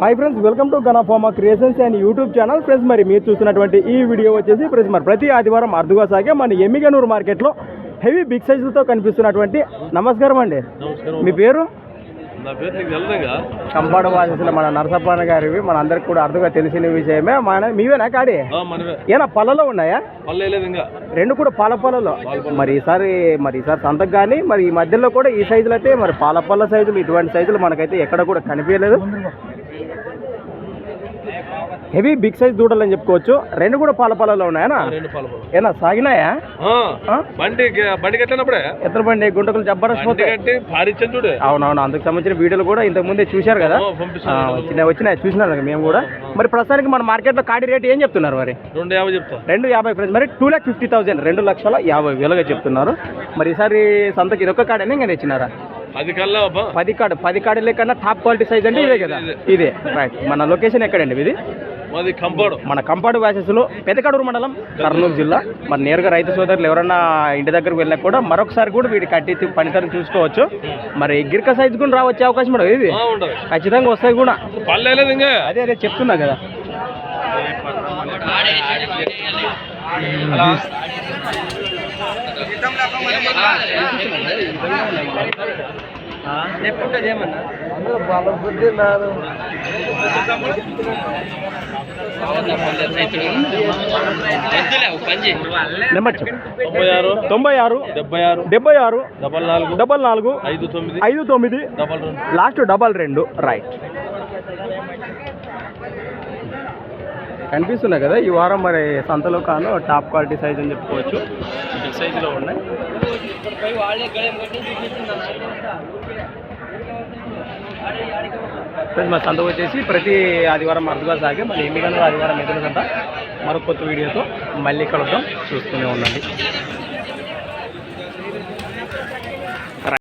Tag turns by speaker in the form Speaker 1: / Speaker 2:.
Speaker 1: Hi friends welcome to గణఫార్మా creations and YouTube channel friends మరి మీరు చూస్తున్నటువంటి ఈ వీడియో వచ్చేసి ఫ్రెండ్స్ మరి ప్రతి ఆదివారం అరుదుగా సాగే మన ఎమ్మిగనూరు మార్కెట్లో హెవీ బిగ్ సైజులతో కనిపిస్తున్నటువంటి నమస్కారం అండి. మీ పేరు? కంపాడ వాసన మన నరసప్పన్న గారివి మన అందరికి కూడా అర్థంగా తెలిసిన విషయమే. మన మీవేనా కాడి? ఏనా పళ్ళలో ఉన్నాయా? రెండు కూడా పాల పళ్ళలో. మరి ఈసారి మరి ఈసారి సంతకు కానీ మరి ఈ మధ్యలో కూడా ఈ సైజులు అయితే మరి పాల పళ్ళ సైజులు ఇటువంటి సైజులు మనకైతే ఎక్కడ కూడా కనిపించలేదు. హెవీ బిగ్ సైజ్ దూడలు అని చెప్పుకోవచ్చు. రెండు కూడా పాల పళ్ళలో ఉన్నాయనా. ఏనా సాగినాయా?
Speaker 2: బండి బండి కట్టినప్పుడే?
Speaker 1: ఎత్తర బండి గుంటకులు
Speaker 2: చూడు.
Speaker 1: అవునవును అందుకు సంబంధించిన వీడియోలు కూడా ఇంతకు ముందే చూశారు కదా.
Speaker 2: పంపిస్తాను.
Speaker 1: వచ్చినాయి చూసినారు మేము కూడా. మరి ప్రస్తుతానికి మన మార్కెట్లో కాడి రేట్ ఏం చెప్తున్నారు మరి?
Speaker 2: రెండు యాభై చెప్తా.
Speaker 1: రెండు యాభై ఫ్రెండ్స్ మరి టూ ల్యాక్ ఫిఫ్టీ థౌసండ్ రెండు లక్షల యాభై వేలుగా చెప్తున్నారు. మరి ఈసారి సంతకి ఇది ఒక్క కాడనే ఇంకా తెచ్చినారా?
Speaker 2: అది కల్లా.
Speaker 1: పది కార్డు పది కార్డు లేకన్నా టాప్ క్వాలిటీ సైజ్ అంటే ఇదే కదా. ఇదే. రైట్ మన లొకేషన్ ఎక్కడండి ఇది మన కంపాడు వ్యాసెస్లో పెదకడూరు మండలం కర్నూలు జిల్లా. మరి నేరుగా రైతు సోదరులు ఎవరన్నా ఇంటి దగ్గరకు వెళ్ళినా కూడా మరొకసారి కూడా వీడి కట్టి పనితనం చూసుకోవచ్చు. మరి గిరిక సైజ్ కూడా రావచ్చే అవకాశం కూడా ఇది.
Speaker 2: ఉండదు.
Speaker 1: ఖచ్చితంగా వస్తాయి కూడా. అదే అదే చెప్తున్నా కదా. నెంబర్
Speaker 2: తొంభై ఆరు
Speaker 1: తొంభై ఆరు
Speaker 2: డెబ్బై ఆరు
Speaker 1: డెబ్బై ఆరు
Speaker 2: డబల్ నాలుగు
Speaker 1: డబల్ నాలుగు
Speaker 2: ఐదు తొమ్మిది
Speaker 1: ఐదు తొమ్మిది
Speaker 2: డబల్ రెండు.
Speaker 1: లాస్ట్ డబల్ రెండు రైట్. కనిపిస్తున్నాయి కదా ఈ వారం మరి సంతలో కాను టాప్ క్వాలిటీ సైజ్ అని చెప్పుకోవచ్చు. సైజులో ఉన్నాయి. ఫ్రెండ్స్ మా సందకు వచ్చేసి ప్రతి ఆదివారం అర్థగా సాగే మళ్ళీ ఎనిమిది గంటల ఆదివారం ఎదురు గంట మరో కొత్త వీడియోతో మళ్ళీ కలుద్దాం. చూస్తూనే ఉండండి.